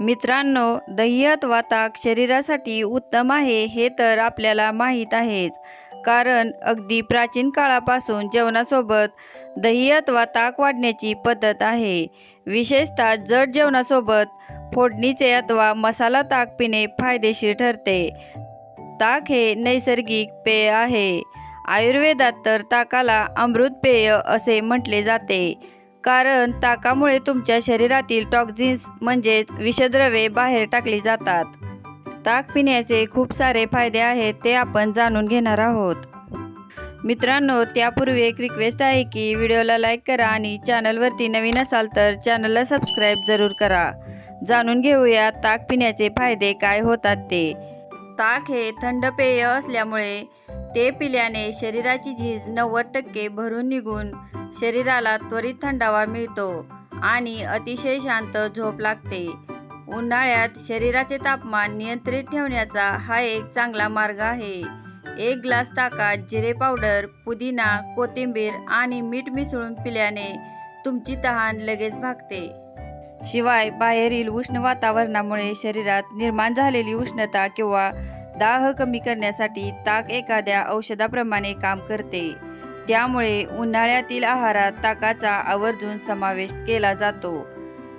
मित्रांनो दही अथवा ताक शरीरासाठी उत्तम आहे हे तर आपल्याला माहीत आहेच. कारण अगदी प्राचीन काळापासून जेवणासोबत दही अथवा ताक वाढण्याची पद्धत आहे. विशेषतः जड जेवणासोबत फोडणीचे अथवा मसाला ताक पिणे फायदेशीर ठरते. ताक हे नैसर्गिक पेय आहे. आयुर्वेदात तर ताकाला अमृत पेय असे म्हटले जाते. कारण ताकामुळे तुमच्या शरीरातील टॉक्झिन्स म्हणजेच विषद्रव्ये बाहेर टाकली जातात. ताक पिण्याचे खूप सारे फायदे आहेत ते आपण जाणून घेणार आहोत. मित्रांनो त्यापूर्वी एक रिक्वेस्ट आहे की व्हिडिओला लाईक करा आणि चॅनलवरती नवीन असाल तर चॅनलला सबस्क्राईब जरूर करा. जाणून घेऊया ताक पिण्याचे फायदे काय होतात ते. ताक हे थंड पेय असल्यामुळे ते पिल्याने शरीराची झीज नव्वद टक्के भरून निघून शरीराला त्वरित थंडावा मिळतो आणि अतिशय शांत झोप लागते. उन्हाळ्यात शरीराचे तापमान नियंत्रित ठेवण्याचा हा एक चांगला मार्ग आहे. एक ग्लास ताकात जिरे पावडर पुदिना कोथिंबीर आणि मीठ मिसळून पिल्याने तुमची तहान लगेच भागते. शिवाय बाहेरील उष्ण वातावरणामुळे शरीरात निर्माण झालेली उष्णता किंवा दाह कमी करण्यासाठी ताक एखाद्या औषधाप्रमाणे काम करते. त्यामुळे उन्हाळ्यातील आहारात ताकाचा आवर्जून समावेश केला जातो.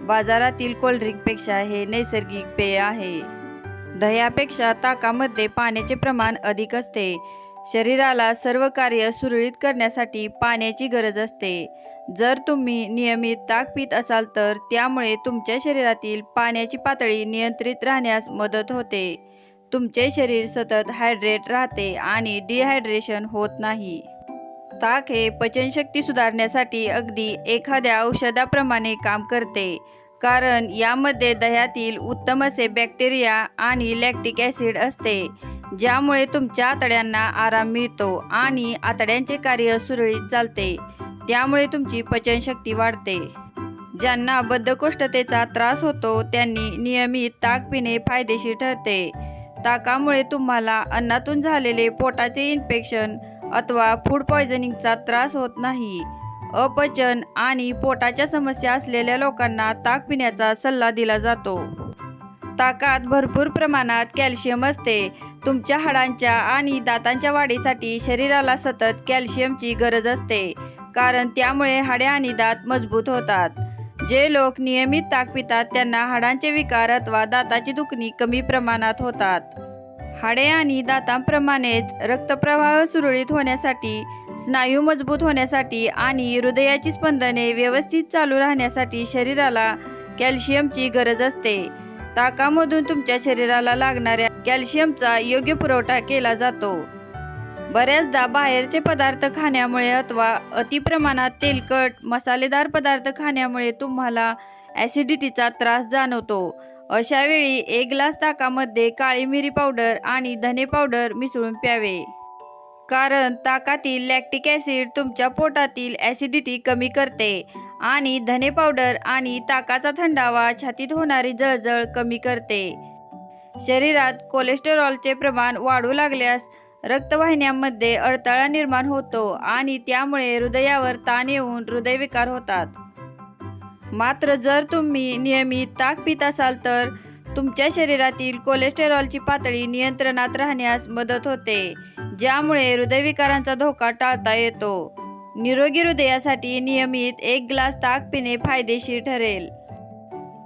बाजारातील कोल्ड्रिंकपेक्षा हे नैसर्गिक पेय आहे. दह्यापेक्षा ताकामध्ये पाण्याचे प्रमाण अधिक असते. शरीराला सर्व कार्य सुरळीत करण्यासाठी पाण्याची गरज असते. जर तुम्ही नियमित ताक पित असाल तर त्यामुळे तुमच्या शरीरातील पाण्याची पातळी नियंत्रित राहण्यास मदत होते. तुमचे शरीर सतत हायड्रेट राहते आणि डिहायड्रेशन होत नाही. ताक हे पचनशक्ती सुधारण्यासाठी अगदी एखाद्या औषधाप्रमाणे काम करते. कारण यामध्ये दह्यातील उत्तम असे बॅक्टेरिया आणि लॅक्टिक ॲसिड असते ज्यामुळे तुमच्या आतड्यांना आराम मिळतो आणि आतड्यांचे कार्य सुरळीत चालते. त्यामुळे तुमची पचनशक्ती वाढते. ज्यांना बद्धकोष्ठतेचा त्रास होतो त्यांनी नियमित ताक पिणे फायदेशीर ठरते. ताकामुळे तुम्हाला अन्नातून झालेले पोटाचे इन्फेक्शन अथवा फूड पॉयझनिंगचा त्रास होत नाही. अपचन आणि पोटाच्या समस्या असलेल्या लोकांना ताक पिण्याचा सल्ला दिला जातो. ताकात भरपूर प्रमाणात कॅल्शियम असते. तुमच्या हाडांच्या आणि दातांच्या वाढीसाठी शरीराला सतत कॅल्शियमची गरज असते कारण त्यामुळे हाडे आणि दात मजबूत होतात. जे लोक नियमित ताक पितात त्यांना हाडांचे विकार अथवा दाताची दुखणी कमी प्रमाणात होतात. हाडे आणि दातांप्रमाणेच रक्तप्रवाह सुरळीत होण्यासाठी स्नायू मजबूत होण्यासाठी आणि हृदयाची स्पंदने व्यवस्थित चालू राहण्यासाठी शरीराला कॅल्शियमची गरज असते. ताकामधून तुमच्या शरीराला लागणाऱ्या कॅल्शियमचा योग्य पुरवठा केला जातो. बऱ्याचदा बाहेरचे पदार्थ खाण्यामुळे अथवा अतिप्रमाणात तेलकट मसालेदार पदार्थ खाण्यामुळे तुम्हाला ॲसिडिटीचा त्रास जाणवतो. अशावेळी एक ग्लास ताकामध्ये काळी मिरी पावडर आणि धने पावडर मिसळून प्यावे. कारण ताकातील लॅक्टिक ॲसिड तुमच्या पोटातील ॲसिडिटी कमी करते आणि धने पावडर आणि ताकाचा थंडावा छातीत होणारी जळजळ कमी करते. शरीरात कोलेस्टेरॉलचे प्रमाण वाढू लागल्यास रक्तवाहिन्यांमध्ये अडथळा निर्माण होतो आणि त्यामुळे हृदयावर ताण येऊन हृदयविकार होतात. मात्र जर तुम्ही नियमित ताक पित असाल तर तुमच्या शरीरातील कोलेस्टेरॉलची पातळी नियंत्रणात राहण्यास मदत होते ज्यामुळे हृदयविकारांचा धोका टाळता येतो. निरोगी हृदयासाठी नियमित एक ग्लास ताक पिणे फायदेशीर ठरेल.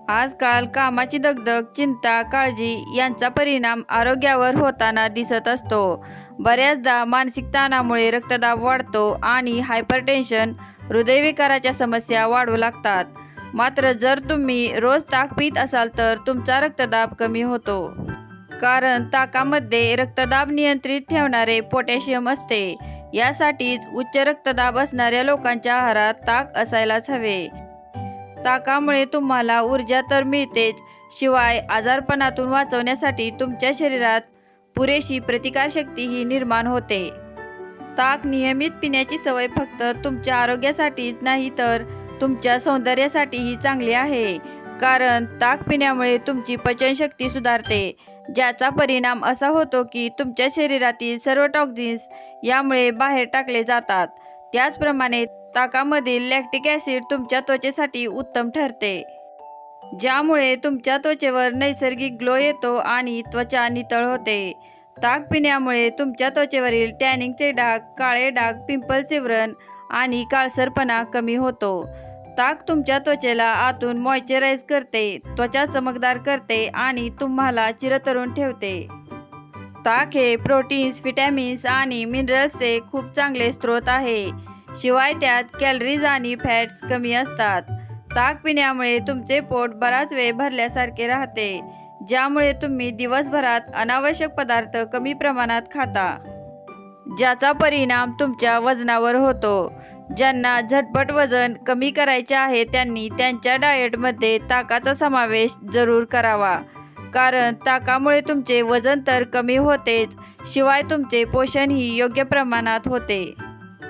आजकाल कामाची दगदग चिंता काळजी यांचा परिणाम आरोग्यावर होताना दिसत असतो. बऱ्याचदा मानसिक ताणामुळे रक्तदाब वाढतो आणि हायपरटेन्शन हृदयविकाराच्या समस्या वाढू लागतात. मात्र जर तुम्ही रोज ताक पित असाल तर तुमचा रक्तदाब कमी होतो. कारण ताकामध्ये रक्तदाब नियंत्रित ठेवणारे पोटॅशियम असते. यासाठीच उच्च रक्तदाब असणाऱ्या लोकांच्या आहारात ताक असायलाच हवे. ताकामुळे तुम्हाला ऊर्जा तर मिळतेच शिवाय आजारपणातून वाचवण्यासाठी तुमच्या शरीरात पुरेशी प्रतिकारशक्तीही निर्माण होते. ताक नियमित पिण्याची सवय फक्त तुमच्या आरोग्यासाठीच नाही तर तुमच्या सौंदर्यासाठीही चांगली आहे. कारण ताक पिण्यामुळे तुमची पचनशक्ती सुधारते. ज्याचा परिणाम असा होतो की तुमच्या शरीरातील सर्व टॉक्झिन्स यामुळे बाहेर टाकले जातात. त्याचप्रमाणे ताकामधील लॅक्टिक ॲसिड तुमच्या त्वचेसाठी उत्तम ठरते. ज्यामुळे तुमच्या त्वचेवर नैसर्गिक ग्लो येतो आणि त्वचा नितळ होते. ताक पिण्यामुळे तुमच्या त्वचेवरील टॅनिंगचे डाग काळे डाग पिंपलचे व्रण आणि काळसरपणा कमी होतो. ताक तुमच्या त्वचेला आतून मॉइश्चराईज करते त्वचा चमकदार करते आणि तुम्हाला चिरतरुण ठेवते. ताक हे प्रोटीन्स व्हिटॅमिन्स आणि मिनरल्सचे खूप चांगले स्रोत आहे. शिवाय त्यात कॅलरीज आणि फॅट्स कमी असतात. ताक पिण्यामुळे तुमचे पोट बराच वेळ भरल्यासारखे राहते ज्यामुळे तुम्ही दिवसभरात अनावश्यक पदार्थ कमी प्रमाणात खाता. ज्याचा परिणाम तुमच्या वजनावर होतो. ज्यांना झटपट वजन कमी करायचे आहे त्यांनी त्यांच्या डाएटमध्ये ताकाचा समावेश जरूर करावा. कारण ताकामुळे तुमचे वजन तर कमी होतेच शिवाय तुमचे पोषणही योग्य प्रमाणात होते.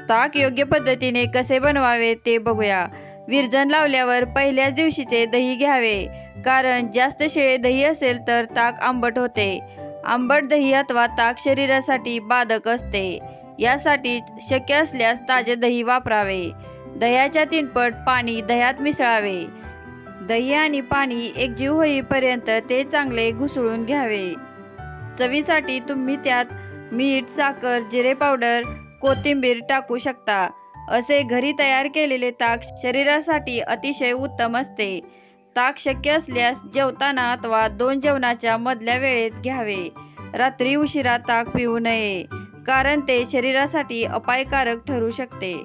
ताक योग्य पद्धतीने कसे बनवावे ते बघूया. विरजन लावल्यावर पहिल्याच दिवशीचे दही घ्यावे. कारण जास्त शेळे दही असेल तर ताक आंबट होते. आंबट दही अथवा ताक शरीरासाठी बाधक असते. यासाठी शक्य असल्यास ताजे दही वापरावे. दह्याच्या तीनपट पाणी दह्यात मिसळावे. दही आणि पाणी एकजीव होईपर्यंत ते चांगले घुसळून घ्यावे. चवीसाठी तुम्ही त्यात मीठ साखर जिरे पावडर कोथिंबीर टाकू शकता. असे घरी तयार केलेले ताक शरीरासाठी अतिशय उत्तम असते. ताक शक्य असल्यास जेवताना अथवा दोन जेवणाच्या मधल्या वेळेत घ्यावे. रात्री उशिरा ताक पिऊ नये. कारण ते शरीरासाठी अपायकारक ठरू शकते.